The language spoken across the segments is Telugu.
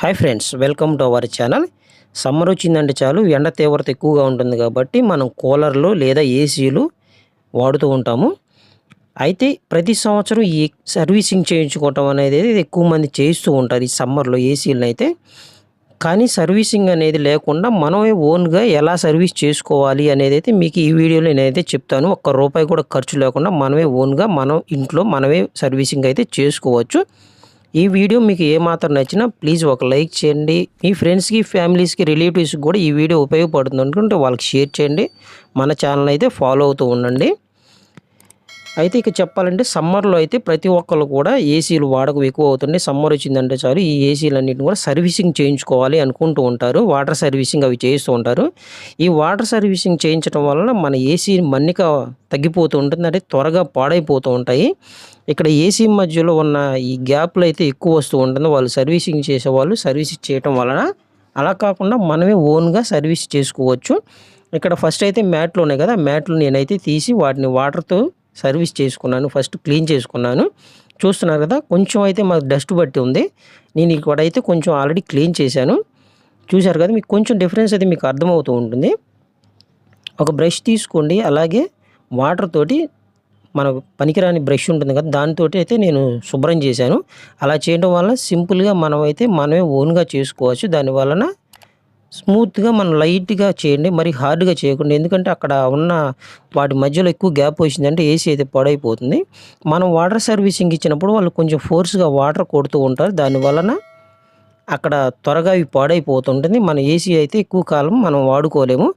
Hi friends welcome to our channel. Summer వచ్చిందంటే చాలు ఎండ తీవ్రత ఎక్కువగా ఉంటుంది కాబట్టి మనం కూలర్లు లేదా ఏసీలు వాడుతూ ఉంటాము. అయితే ప్రతి సంవత్సరం ఈ సర్వీసింగ్ చేయించుకోవటం అనేది ఎక్కువ మంది చేస్తూ ఉంటారు ఈ సమ్మర్లో ఏసీలను అయితే. కానీ సర్వీసింగ్ అనేది లేకుండా మనమే ఓన్గా ఎలా సర్వీస్ చేసుకోవాలి అనేది అయితే మీకు ఈ వీడియోలో నేనైతే చెప్తాను. ఒక్క రూపాయి కూడా ఖర్చు లేకుండా మనమే ఓన్గా మనం ఇంట్లో మనమే సర్వీసింగ్ అయితే చేసుకోవచ్చు. ఈ వీడియో మీకు ఏమాత్రం నచ్చినా ప్లీజ్ ఒక లైక్ చేయండి. మీ ఫ్రెండ్స్కి ఫ్యామిలీస్కి రిలేటివ్స్కి కూడా ఈ వీడియో ఉపయోగపడుతుంది అనుకుంటే వాళ్ళకి షేర్ చేయండి. మన ఛానల్ అయితే ఫాలో అవుతూ ఉండండి. అయితే ఇక చెప్పాలంటే సమ్మర్లో అయితే ప్రతి ఒక్కరు కూడా ఏసీలు వాడకం ఎక్కువ అవుతుంది సమ్మర్ వచ్చిందంటే చాలు ఈ ఏసీలు అన్నింటిని కూడా సర్వీసింగ్ చేయించుకోవాలి అనుకుంటూ ఉంటారు. వాటర్ సర్వీసింగ్ అవి చేస్తూ ఉంటారు. ఈ వాటర్ సర్వీసింగ్ చేయించడం వలన మన ఏసీ మన్నిక తగ్గిపోతూ ఉంటుంది. అంటే త్వరగా పాడైపోతూ ఉంటాయి. ఇక్కడ ఏసీ మధ్యలో ఉన్న ఈ గ్యాప్లు అయితే ఎక్కువ వస్తూ ఉంటుంది. వాళ్ళు సర్వీసింగ్ చేసేవాళ్ళు సర్వీస్ చేయటం వలన అలా కాకుండా మనమే ఓన్గా సర్వీస్ చేసుకోవచ్చు. ఇక్కడ ఫస్ట్ అయితే మ్యాట్లు ఉన్నాయి కదా మ్యాట్లు నేనైతే తీసి వాటిని వాటర్తో సర్వీస్ చేసుకున్నాను ఫస్ట్ క్లీన్ చేసుకున్నాను. చూస్తున్నారు కదా కొంచెం అయితే మాకు డస్ట్ బట్టి ఉంది. నేను ఇక్కడైతే కొంచెం ఆల్రెడీ క్లీన్ చేశాను. చూశారు కదా మీకు కొంచెం డిఫరెన్స్ అయితే మీకు అర్థమవుతూ ఉంటుంది. ఒక బ్రష్ తీసుకోండి అలాగే వాటర్ తోటి మన పనికిరాని బ్రష్ ఉంటుంది కదా దానితో అయితే నేను శుభ్రం చేశాను. అలా చేయడం వల్ల సింపుల్గా మనం అయితే మనమే ఓన్గా చేసుకోవచ్చు. దాని వలన స్మూత్గా మనం లైట్గా చేయండి మరి హార్డ్గా చేయకుండా ఎందుకంటే అక్కడ ఉన్న వాటి మధ్యలో ఎక్కువ గ్యాప్ వచ్చిందంటే ఏసీ అయితే పాడైపోతుంది. మనం వాటర్ సర్వీసింగ్ ఇచ్చినప్పుడు వాళ్ళు కొంచెం ఫోర్స్గా వాటర్ కొడుతూ ఉంటారు. దాని వలన అక్కడ త్వరగా అవి పాడైపోతుంటుంది. మన ఏసీ అయితే ఎక్కువ కాలం మనం వాడుకోలేము.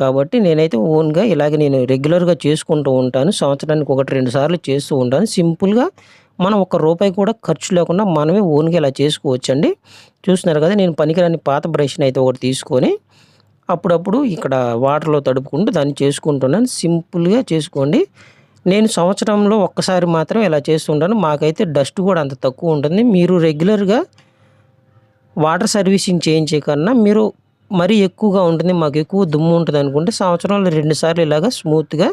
కాబట్టి నేనైతే ఓన్గా ఇలాగ నేను రెగ్యులర్గా చేసుకుంటూ ఉంటాను. సంవత్సరానికి ఒకటి రెండు సార్లు చేస్తూ ఉంటాను. సింపుల్గా మనం ఒక రూపాయి కూడా ఖర్చు లేకుండా మనమే ఓన్గా ఇలా చేసుకోవచ్చండి. చూస్తున్నారు కదా నేను పనికిరాని పాత బ్రష్ని అయితే ఒకటి తీసుకొని అప్పుడప్పుడు ఇక్కడ వాటర్లో తడుపుకుంటూ దాన్ని చేసుకుంటున్నాను. సింపుల్గా చేసుకోండి. నేను సంవత్సరంలో ఒక్కసారి మాత్రం ఇలా చేస్తుంటాను. మాకైతే డస్ట్ కూడా అంత తక్కువ ఉంటుంది. మీరు రెగ్యులర్గా వాటర్ సర్వీసింగ్ చేయించే కన్నా మీరు మరీ ఎక్కువగా ఉంటుంది మాకు ఎక్కువ దుమ్ము ఉంటుంది అనుకుంటే సంవత్సరంలో రెండుసార్లు ఇలాగా స్మూత్గా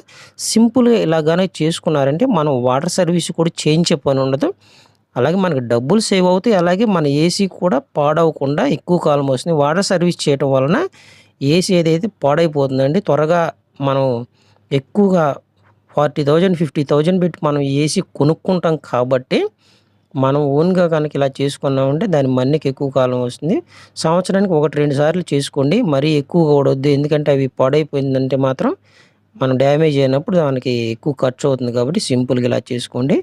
సింపుల్గా ఇలాగానే చేసుకున్నారంటే మనం వాటర్ సర్వీస్ కూడా చేయించే పని ఉండదు. అలాగే మనకి డబ్బులు సేవ్ అవుతాయి అలాగే మన ఏసీ కూడా పాడవకుండా ఎక్కువ కాలం వస్తుంది. వాటర్ సర్వీస్ చేయటం వలన ఏసీ ఏదైతే పాడైపోతుందండి త్వరగా మనం ఎక్కువగా ఫార్టీ థౌజండ్ ఫిఫ్టీ థౌజండ్ పెట్టి మనం ఏసీ కొనుక్కుంటాం కాబట్టి మనం ఓన్గా కనుక ఇలా చేసుకున్నామంటే దాని మన్నికి ఎక్కువ కాలం వస్తుంది. సంవత్సరానికి ఒకటి రెండు సార్లు చేసుకోండి. మరీ ఎక్కువ కూడవద్దు ఎందుకంటే అవి పాడైపోయిందంటే మాత్రం మనం డ్యామేజ్ అయినప్పుడు దానికి ఎక్కువ ఖర్చు అవుతుంది కాబట్టి సింపుల్గా ఇలా చేసుకోండి.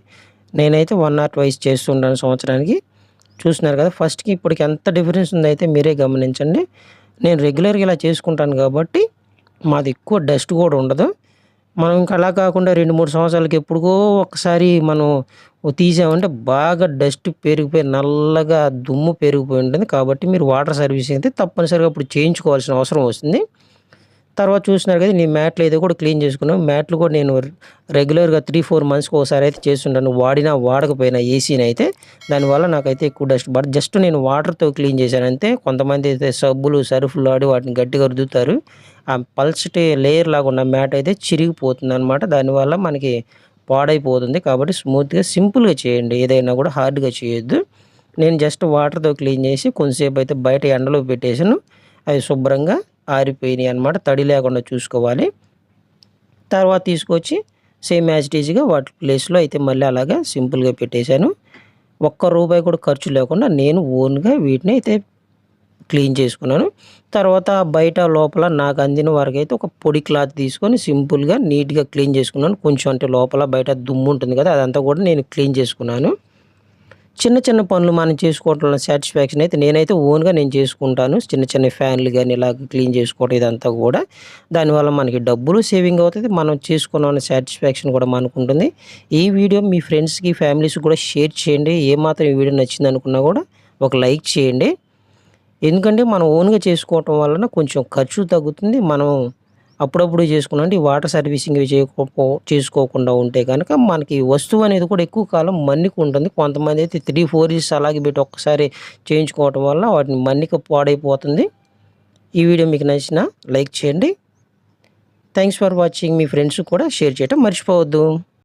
నేనైతే వన్ నాట్ వైస్ చేస్తుంటాను సంవత్సరానికి. చూస్తున్నారు కదా ఫస్ట్కి ఇప్పటికి ఎంత డిఫరెన్స్ ఉందైతే మీరే గమనించండి. నేను రెగ్యులర్గా ఇలా చేసుకుంటాను కాబట్టి మాది ఎక్కువ డస్ట్ కూడా ఉండదు. మనం ఇంకా అలా కాకుండా రెండు మూడు సంవత్సరాలకి ఎప్పుడుకో ఒకసారి మనం తీసామంటే బాగా డస్ట్ పెరిగిపోయి నల్లగా దుమ్ము పెరిగిపోయి ఉంటుంది. కాబట్టి మీరు వాటర్ సర్వీస్ అయితే తప్పనిసరిగా అప్పుడు చేయించుకోవాల్సిన అవసరం వస్తుంది. తర్వాత చూసినారు కదా నీ మ్యాట్లు అయితే కూడా క్లీన్ చేసుకున్నాను మ్యాట్లు కూడా నేను రెగ్యులర్గా త్రీ ఫోర్ మంత్స్కి ఒకసారి అయితే చేస్తుంటాను. వాడినా వాడకపోయినా ఏసీని అయితే. దానివల్ల నాకైతే ఎక్కువ డస్ట్ బట్ జస్ట్ నేను వాటర్తో క్లీన్ చేశాను. అంతే కొంతమంది అయితే సబ్బులు సర్ఫులు ఆడి వాటిని గట్టిగా రుద్దుతారు. ఆ పల్చటి లేయర్ లాగా ఉన్న మ్యాట్ అయితే చిరిగిపోతుంది అనమాట దానివల్ల మనకి పాడైపోతుంది. కాబట్టి స్మూత్గా సింపుల్గా చేయండి. ఏదైనా కూడా హార్డ్గా చేయొద్దు. నేను జస్ట్ వాటర్తో క్లీన్ చేసి కొంతసేపు అయితే బయట ఎండలో పెట్టేసాను అవి శుభ్రంగా ఆరిపోయినాయి అనమాట తడి లేకుండా చూసుకోవాలి. తర్వాత తీసుకొచ్చి సేమ్ యాజ్ ఈజీగా వాటి ప్లేస్లో అయితే మళ్ళీ అలాగా సింపుల్గా పెట్టేశాను. ఒక్క రూపాయి కూడా ఖర్చు లేకుండా నేను ఓన్గా వీటిని అయితే క్లీన్ చేసుకున్నాను. తర్వాత బయట లోపల నాకు అందిన వరకు అయితే ఒక పొడి క్లాత్ తీసుకొని సింపుల్గా నీట్గా క్లీన్ చేసుకున్నాను. కొంచెం అంటే లోపల బయట దుమ్ము ఉంటుంది కదా అదంతా కూడా నేను క్లీన్ చేసుకున్నాను. చిన్న చిన్న పనులు మనం చేసుకోవటంలో సాటిస్ఫాక్షన్ అయితే నేనైతే ఓన్గా నేను చేసుకుంటాను. చిన్న చిన్న ఫ్యాన్లు కానీ ఇలా క్లీన్ చేసుకోవడం ఇదంతా కూడా. దానివల్ల మనకి డబ్బులు సేవింగ్ అవుతుంది మనం చేసుకున్న సాటిస్ఫాక్షన్ కూడా మనకు ఉంటుంది. ఈ వీడియో మీ ఫ్రెండ్స్కి ఫ్యామిలీస్కి కూడా షేర్ చేయండి. ఏమాత్రం ఈ వీడియో నచ్చింది అనుకున్నా కూడా ఒక లైక్ చేయండి. ఎందుకంటే మనం ఓన్గా చేసుకోవటం వలన కొంచెం ఖర్చు తగ్గుతుంది. మనం అప్పుడప్పుడు చేసుకున్నాం. అంటే వాటర్ సర్వీసింగ్ చేయకపో చేసుకోకుండా ఉంటే కనుక మనకి వస్తువు అనేది కూడా ఎక్కువ కాలం మన్నిక ఉంటుంది. కొంతమంది అయితే త్రీ ఫోర్ ఇయర్స్ అలాగే పెట్టి ఒక్కసారి చేయించుకోవటం వల్ల వాటిని మన్నిక పాడైపోతుంది. ఈ వీడియో మీకు నచ్చిన లైక్ చేయండి. థ్యాంక్స్ ఫర్ వాచింగ్ మీ ఫ్రెండ్స్ కూడా షేర్ చేయటం మర్చిపోవద్దు.